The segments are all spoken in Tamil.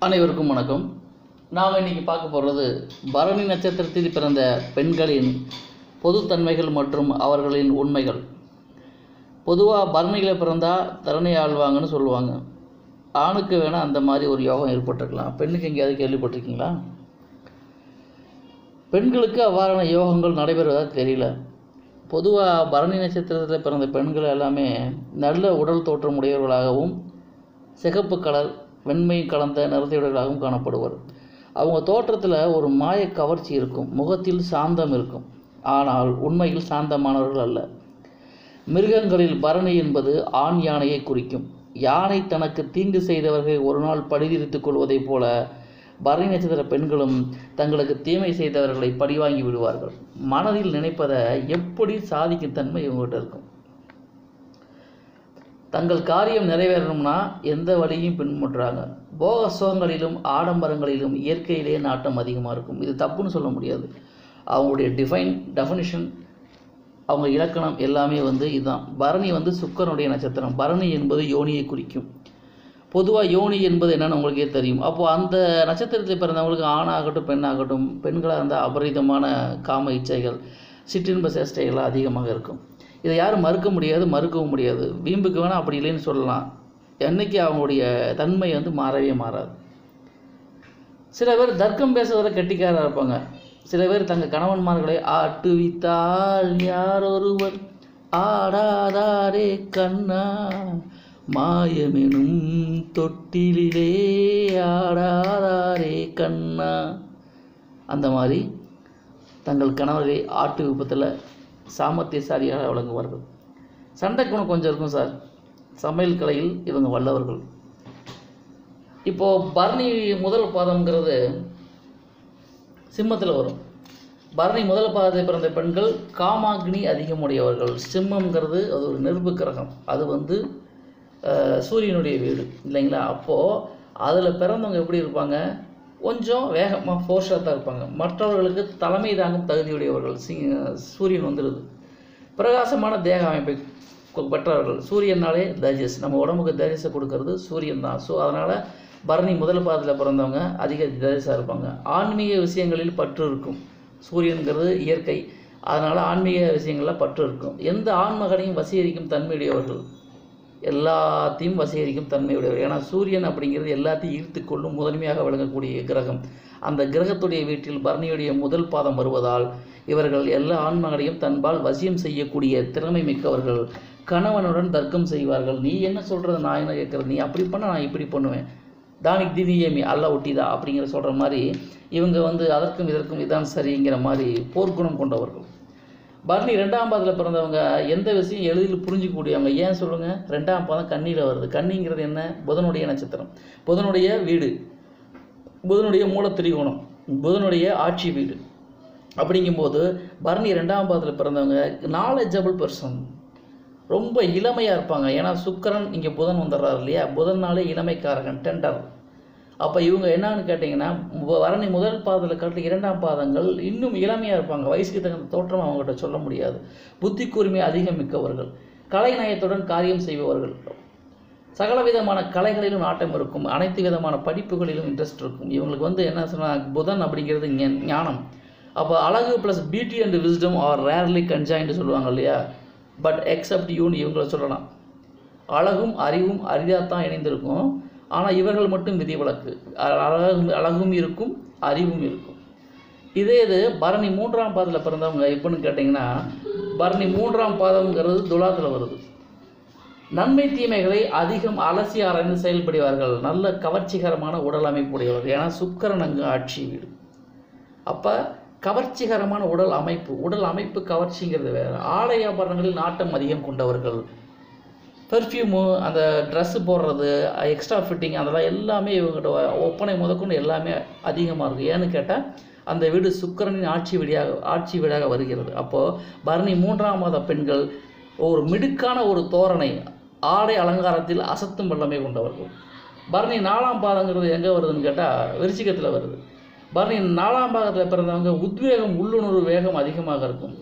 அனைவருக்கும் வணக்கம். நாம் இன்றைக்கி பார்க்க போகிறது பரணி நட்சத்திரத்தில் பிறந்த பெண்களின் பொதுத்தன்மைகள் மற்றும் அவர்களின் உண்மைகள். பொதுவாக பரணியில் பிறந்தால் தரணி ஆழ்வாங்கன்னு சொல்லுவாங்க. ஆணுக்கு வேணால் அந்த மாதிரி ஒரு யோகம் ஏற்பட்டிருக்கலாம். பெண்ணுக்கு எங்கேயாவது கேள்விப்பட்டிருக்கீங்களா? பெண்களுக்கு அவ்வாறான யோகங்கள் நடைபெறுவதாக தெரியல. பொதுவாக பரணி நட்சத்திரத்தில் பிறந்த பெண்கள் எல்லாமே நல்ல உடல் தோற்றம் உடையவர்களாகவும் சிகப்பு கலர் வெண்மை கலந்த நிறத்தையுடையவர்களாகவும் காணப்படுவர். அவங்க தோற்றத்தில் ஒரு மாய கவர்ச்சி இருக்கும். முகத்தில் சாந்தம் இருக்கும். ஆனால் உண்மையில் சாந்தமானவர்கள் அல்ல. மிருகங்களில் பரணி என்பது ஆண் யானையை குறிக்கும். யானை தனக்கு தீங்கு செய்தவர்களை ஒரு நாள் பழிதீர்த்துக் கொள்வதைப் போல பரணி நட்சத்திர பெண்களும் தங்களுக்கு தீமை செய்தவர்களை பழிவாங்கி விடுவார்கள். மனதில் நினைப்பதை எப்படி சாதிக்கும் தன்மை இவங்ககிட்ட இருக்கும். தங்கள் காரியம் நிறைவேறணும்னா எந்த வழியும் பின்பற்றுறாங்க போக சுகங்களிலும் ஆடம்பரங்களிலும் இயற்கையிலேயே நாட்டம் அதிகமாக இருக்கும். இது தப்புன்னு சொல்ல முடியாது. அவங்களுடைய டிஃபைன் டெஃபினிஷன் அவங்க இலக்கணம் எல்லாமே வந்து இதுதான். பரணி வந்து சுக்கரனுடைய நட்சத்திரம். பரணி என்பது யோனியை குறிக்கும். பொதுவாக யோனி என்பது என்னென்னு உங்களுக்கே தெரியும். அப்போது அந்த நட்சத்திரத்தில் பிறந்தவங்களுக்கு ஆணாகட்டும் பெண்ணாகட்டும் பெண்களாக இருந்தால் அபரிதமான காம இச்சைகள் சிற்றின்ப சேஷ்டைகள்லாம் அதிகமாக இருக்கும். இதை யாரும் மறுக்க முடியாது மறுக்கவும் முடியாது. வீம்புக்கு வேணால் அப்படி இல்லைன்னு சொல்லலாம். என்னைக்கு அவங்களுடைய தன்மை வந்து மாறவே மாறாது. சில பேர் தர்க்கம் பேசுவதில் கெட்டிக்காராக இருப்பாங்க. சில பேர் தங்கள் கணவன்மார்களை ஆட்டுவித்தால் யாரொருவர் ஆடாதாரே கண்ணா. மாயமெனும் தொட்டிலே ஆடாதாரே கண்ணா. அந்த மாதிரி தங்கள் கணவரை ஆட்டு விபத்தில் சாமர்த்தியசாலியாக விளங்குவார்கள். சண்டை குணம் கொஞ்சம் இருக்கும் சார். சமையல் கலையில் இவங்க வல்லவர்கள். இப்போது பரணி முதல் பாதம்ங்கிறது சிம்மத்தில் வரும். பரணி முதல் பாதத்தை பிறந்த பெண்கள் காமாக்னி அதிகமுடையவர்கள். சிம்மங்கிறது அது ஒரு நெருப்பு கிரகம். அது வந்து சூரியனுடைய வீடு. இல்லைங்களா? அப்போது அதில் பிறந்தவங்க எப்படி இருப்பாங்க? கொஞ்சம் வேகமாக ஃபோர்ஸாக தான் இருப்பாங்க. மற்றவர்களுக்கு தலைமை தாங்கும் தகுதியுடையவர்கள் சி சூரியன் வந்துடுது பிரகாசமான தேக அமைப்பை கொ- பெற்றவர்கள். சூரியனாலே தஜஸ் நம்ம உடம்புக்கு தஜஸை கொடுக்கறது சூரியன் தான். ஸோ அதனால் பரணி முதல் பாதத்தில் பிறந்தவங்க அதிக தஜஸாக இருப்பாங்க. ஆன்மீக விஷயங்களில் பற்று இருக்கும். சூரியன்கிறது இயற்கை. அதனால் ஆன்மீக விஷயங்களில் பற்று இருக்கும். எந்த ஆண்மகனையும் வசீகரிக்கும் தன்மையுடையவர்கள். எல்லாத்தையும் வசீகரிக்கும் தன்மையுடையவர் ஏன்னா சூரியன் அப்படிங்கிறது எல்லாத்தையும் ஈர்த்து கொள்ளும் முதன்மையாக விளங்கக்கூடிய கிரகம். அந்த கிரகத்துடைய வீட்டில் பரணியுடைய முதல் பாதம் வருவதால் இவர்கள் எல்லா ஆன்மகளையும் தன்பால் வசியம் செய்யக்கூடிய திறமை மிக்கவர்கள். கணவனுடன் தர்க்கம் செய்வார்கள். நீ என்ன சொல்கிறது நான் என்ன கேட்குறது? நீ அப்படி பண்ண நான் இப்படி பண்ணுவேன். தானிக் தினியமி அல்ல ஒட்டிதா அப்படிங்கிற சொல்கிற மாதிரி இவங்க வந்து அதற்கும் இதற்கும் இதான் சரிங்கிற மாதிரி போர்க்குணம் கொண்டவர்கள். பரணி ரெண்டாம் பாதத்தில் பிறந்தவங்க எந்த விஷயம் எளிதில் புரிஞ்சிக்கக்கூடியவங்க ஏன் சொல்லுங்கள் ரெண்டாம் பாதம் கண்ணியில் வருது. கண்ணிங்கிறது என்ன? புதனுடைய நட்சத்திரம். புதனுடைய வீடு. புதனுடைய மூலத்திரிகோணம். புதனுடைய ஆட்சி வீடு. அப்படிங்கும்போது பரணி ரெண்டாம் பாதத்தில் பிறந்தவங்க நாலேஜபிள் பர்சன் ரொம்ப இளமையாக இருப்பாங்க. ஏன்னா சுக்கரன் இங்கே புதன் வந்துடுறாரு இல்லையா? புதன்னாலே இளமைக்காரகன் டெண்டர் அப்போ இவங்க என்னன்னு கேட்டிங்கன்னா வரணி முதல் பாதத்தில் காட்டில் இரண்டாம் பாதங்கள் இன்னும் இளமையாக இருப்பாங்க. வயசுக்கு தகுந்த தோற்றம் அவங்ககிட்ட சொல்ல முடியாது. புத்தி கூர்மை அதிகம் மிக்கவர்கள். கலைநயத்துடன் காரியம் செய்பவர்கள். சகல விதமான கலைகளிலும் நாட்டம் இருக்கும். அனைத்து விதமான படிப்புகளிலும் இன்ட்ரெஸ்ட் இருக்கும். இவங்களுக்கு வந்து என்ன சொன்னால் புதன் அப்படிங்கிறது ஞானம். அப்போ அழகு plus beauty and wisdom are rarely கன்ஜாயின்னு சொல்லுவாங்க இல்லையா? பட் எக்ஸப்ட் யூன்னு இவங்கள சொல்லலாம். அழகும் அறிவும் அரிதாக தான் இணைந்திருக்கும். ஆனால் இவர்கள் மட்டும் விதிவிலக்கு அ- அழகும் அழகும் இருக்கும் அறிவும் இருக்கும். இதே இது பரணி மூன்றாம் பாதத்தில் பிறந்தவங்க எப்படின்னு கேட்டிங்கன்னா பரணி மூன்றாம் பாதம்ங்கிறது துலாத்தில் வருது. நன்மை தீமைகளை அதிகம் அலசி ஆராய்ந்து செயல்படுவார்கள். நல்ல கவர்ச்சிகரமான உடல் அமைப்புடையவர்கள் ஏன்னா சுக்கரன் அங்கு ஆட்சி வீடு. அப்போ கவர்ச்சிகரமான உடல் அமைப்பு. உடல் அமைப்பு கவர்ச்சிங்கிறது வேறு. ஆடை ஆபரணங்களில் நாட்டம் அதிகம் கொண்டவர்கள். பெர்ஃப்யூமு அந்த ட்ரெஸ்ஸு போடுறது எக்ஸ்ட்ரா ஃபிட்டிங் அதெல்லாம் எல்லாமே இவங்ககிட்ட ஒப்பனை முதற்கொண்டு எல்லாமே அதிகமாக இருக்குது ஏன்னு கேட்டால் அந்த வீடு சுக்கிரனின் ஆட்சி வீடாக ஆட்சி வீடாக வருகிறது. அப்போது பரணி மூன்றாம் மாத பெண்கள் ஒரு மிடுக்கான ஒரு தோரணை ஆடை அலங்காரத்தில் அசத்தும் வல்லமை கொண்டவர்கள். பரணி நாலாம் பாதங்கிறது எங்கே வருதுன்னு கேட்டால் விருச்சிகத்தில் வருது. பரணி நாலாம் பாகத்தில் பிறந்தவங்க உத்வேகம் உள்ளுணர்வு வேகம் அதிகமாக இருக்கும்.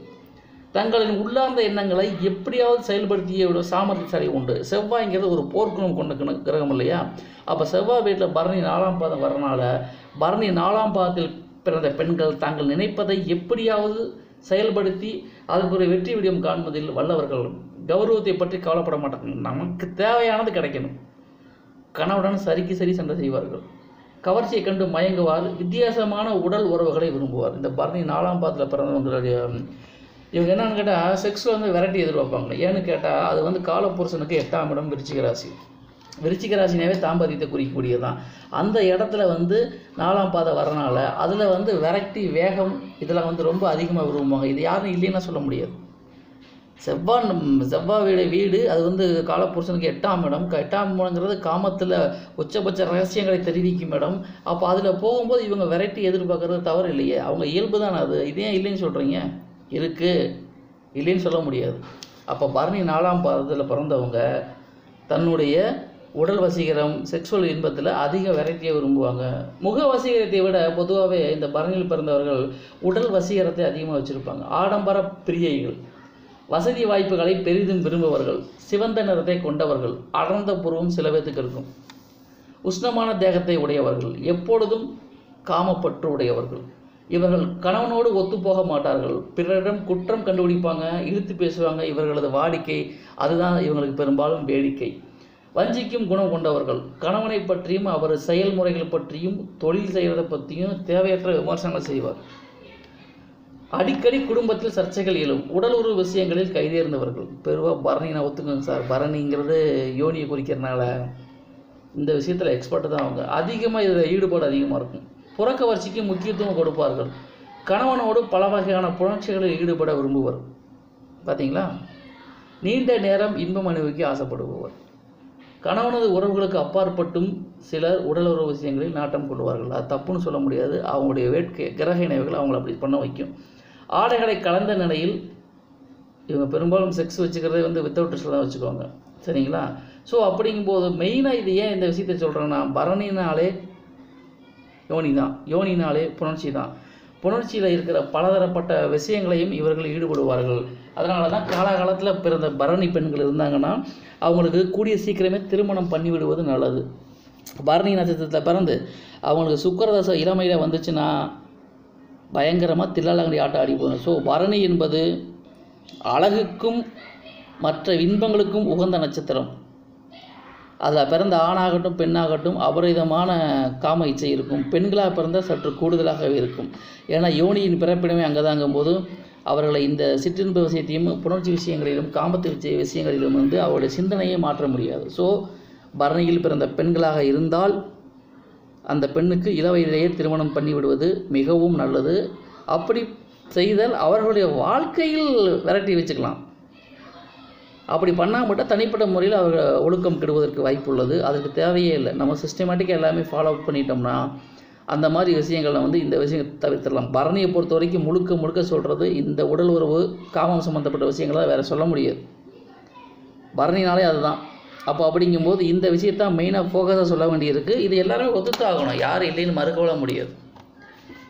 தங்களின் உள்ளார்ந்த எண்ணங்களை எப்படியாவது செயல்படுத்திய விட சாமர்த்தியசாலி உண்டு. செவ்வாய்ங்கிறது ஒரு போர்க்குணம் கொண்ட கிண- கிரகம் இல்லையா? அப்போ செவ்வாய் வீட்டில் பரணி நாலாம் பாதம் வரனால பரணி நாலாம் பாதத்தில் பிறந்த பெண்கள் தாங்கள் நினைப்பதை எப்படியாவது செயல்படுத்தி அதற்குரிய வெற்றி விடியம் காண்பதில் வல்லவர்கள் கௌரவத்தை பற்றி கவலைப்பட மாட்டாங்க நமக்கு தேவையானது கிடைக்கணும். கணவுடன் சரிக்கு சரி சண்டை செய்வார்கள். கவர்ச்சியை கண்டு மயங்குவார். வித்தியாசமான உடல் உறவுகளை விரும்புவார். இந்த பரணி நாலாம் பாதத்தில் பிறந்தவங்களுடைய இவங்க என்னன்னு கேட்டால் செக்ஸில் வந்து வெரைட்டி எதிர்பார்ப்பாங்க. ஏன்னு கேட்டால் அது வந்து காலப்புருஷனுக்கு எட்டாம் இடம் விருச்சிக ராசி. விருச்சிக ராசினாவே தாம்பத்தியத்தை குறிக்கக்கூடியது தான் அந்த இடத்துல வந்து நாலாம் பாதை வரனால அதில் வந்து வெரைட்டி வேகம் இதெல்லாம் வந்து ரொம்ப அதிகமாக விரும்புவாங்க. இது யாரும் இல்லைன்னா சொல்ல முடியாது. செவ்வாய் நம்- செவ்வாய் வீடு வீடு அது வந்து காலப்புருஷனுக்கு எட்டாம் இடம். எட்டாம் இடங்கிறது காமத்தில் உச்சபட்ச ரகசியங்களை தெரிவிக்கும் இடம். அப்போ அதில் போகும்போது இவங்க வெரைட்டி எதிர்பார்க்கறது தவறு இல்லையே. அவங்க இயல்பு தானே அது? இது ஏன் இல்லைன்னு சொல்கிறீங்க இருக்கு இல்லைன்னு சொல்ல முடியாது. அப்போ பரணி நாலாம் பாதத்தில் பிறந்தவங்க தன்னுடைய உடல் வசீகரம் செக்ஸுவல் இன்பத்தில் அதிக வெரைட்டியை விரும்புவாங்க. முக வசீகரத்தை விட பொதுவாகவே இந்த பரணியில் பிறந்தவர்கள் உடல் வசீகரத்தை அதிகமாக வச்சுருப்பாங்க. ஆடம்பர பிரியைகள் வசதி வாய்ப்புகளை பெரிதும் விரும்பவர்கள் சிவந்த நிறத்தை கொண்டவர்கள் அடர்ந்த புருவம் சில பேத்துக்கு இருக்கும். உஷ்ணமான தேகத்தை உடையவர்கள் எப்பொழுதும் காமப்பற்று உடையவர்கள். இவர்கள் கணவனோடு ஒத்துப்போக மாட்டார்கள். பிறரிடம் குற்றம் கண்டுபிடிப்பாங்க இழுத்து பேசுவாங்க இவர்களது வாடிக்கை. அதுதான் இவங்களுக்கு பெரும்பாலும் வேடிக்கை. வஞ்சிக்கும் குணம் கொண்டவர்கள். கணவனை பற்றியும் அவர் செயல்முறைகள் பற்றியும் தொழில் செய்கிறத பற்றியும் தேவையற்ற விமர்சனங்கள் செய்வார். அடிக்கடி குடும்பத்தில் சர்ச்சைகள் எழும். உடல் உறவு விஷயங்களில் கைதேர்ந்தவர்கள். பெருவாக பரணி நான் ஒத்துக்கோங்க சார். பரணிங்கிறது யோனியை குறிக்கிறனால இந்த விஷயத்தில் எக்ஸ்பர்ட்டு தான் அவங்க. அதிகமாக இதில் ஈடுபாடு அதிகமாக இருக்கும். புறக்கவர்ச்சிக்கு முக்கியத்துவம் கொடுப்பார்கள். கணவனோடு பல வகையான புணர்ச்சிகளில் ஈடுபட விரும்புவர். பார்த்தீங்களா நீண்ட நேரம் இன்பம் அனுபவிக்க ஆசைப்படுபவர். கணவனது உறவுகளுக்கு அப்பாற்பட்டும் சிலர் உடல் உறவு விஷயங்களில் நாட்டம் கொள்வார்கள். அது தப்புன்னு சொல்ல முடியாது. அவங்களுடைய வேட்கை கிரக இணைவுகள் அவங்கள அப்படி பண்ண வைக்கும். ஆடைகளை கலந்த நிலையில் இவங்க பெரும்பாலும் செக்ஸ் வச்சுக்கிறதே வந்து வித்தவுட் ட்ரெஸ்ஸில் தான் வச்சுக்கோங்க சரிங்களா? ஸோ அப்படிங்கும்போது மெயினாக இது ஏன் இந்த விஷயத்தை சொல்கிறேன்னா பரணினாலே யோனி தான். யோனினாலே புணர்ச்சி தான். புணர்ச்சியில் இருக்கிற பலதரப்பட்ட விஷயங்களையும் இவர்கள் ஈடுபடுவார்கள். அதனால தான் காலாகாலத்தில் பிறந்த பரணி பெண்கள் இருந்தாங்கன்னா அவங்களுக்கு கூடிய சீக்கிரமே திருமணம் பண்ணிவிடுவது நல்லது. பரணி நட்சத்திரத்தில் பிறந்து அவங்களுக்கு சுக்கரதசை இளமையில் வந்துச்சுன்னா பயங்கரமாக தில்லாலங்கடி ஆட்டம் ஆடி போகணும் ஸோ பரணி என்பது அழகுக்கும் மற்ற இன்பங்களுக்கும் உகந்த நட்சத்திரம். அதில் பிறந்த ஆணாகட்டும் பெண்ணாகட்டும் அபரிதமான காம இச்சை இருக்கும். பெண்களாக பிறந்தால் சற்று கூடுதலாகவே இருக்கும். ஏன்னா யோனியின் பிறப்பிடமே அங்கதாங்கும்போது அவர்களை இந்த சிற்றின்ப விஷயத்தையும் புணர்ச்சி விஷயங்களிலும் காமத்து விஷய விஷயங்களிலும் வந்து அவருடைய சிந்தனையை மாற்ற முடியாது. ஸோ பரணியில் பிறந்த பெண்களாக இருந்தால் அந்த பெண்ணுக்கு இளவயதிலேயே திருமணம் பண்ணிவிடுவது மிகவும் நல்லது. அப்படி செய்தால் அவர்களுடைய வாழ்க்கையில் விரட்டி வச்சுக்கலாம் அப்படி பண்ணால் மட்டும் தனிப்பட்ட முறையில் அவர் ஒழுக்கம் கெடுவதற்கு வாய்ப்பு உள்ளது அதுக்கு தேவையே இல்லை. நம்ம சிஸ்டமேட்டிக்காக எல்லாமே ஃபாலோ பண்ணிட்டோம்னா அந்த மாதிரி விஷயங்களை வந்து இந்த விஷயம் தவிர்த்திடலாம். பரணியை பொறுத்த வரைக்கும் முழுக்க முழுக்க சொல்கிறது இந்த உடல் உறவு காமம் சம்மந்தப்பட்ட விஷயங்களை வேறு சொல்ல முடியாது. பரணினாலே அதுதான். அப்போ அப்படிங்கும்போது இந்த விஷயத்தான் மெயினாக ஃபோக்கஸாக சொல்ல வேண்டியிருக்கு. இது எல்லாருமே ஒத்துத்தாகணும் யார் இல்லைன்னு மறுக்கவிட முடியாது.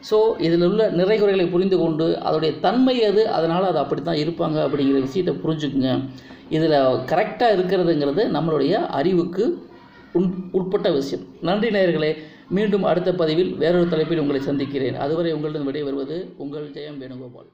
ஸோ இதில் உள்ள நிறை குறைகளை புரிந்து கொண்டு அதோடைய தன்மை அது அதனால் அது அப்படி தான் இருப்பாங்க அப்படிங்கிற விஷயத்தை புரிஞ்சுக்குங்க. இதில் கரெக்டாக இருக்கிறதுங்கிறது நம்மளுடைய அறிவுக்கு உண் உட்பட்ட விஷயம். நன்றி நேயர்களே மீண்டும் அடுத்த பதிவில் வேறொரு தலைப்பில் உங்களை சந்திக்கிறேன். அதுவரை உங்களிடம் விடை வருவது உங்கள் ஜெயம் வேணுகோபால்.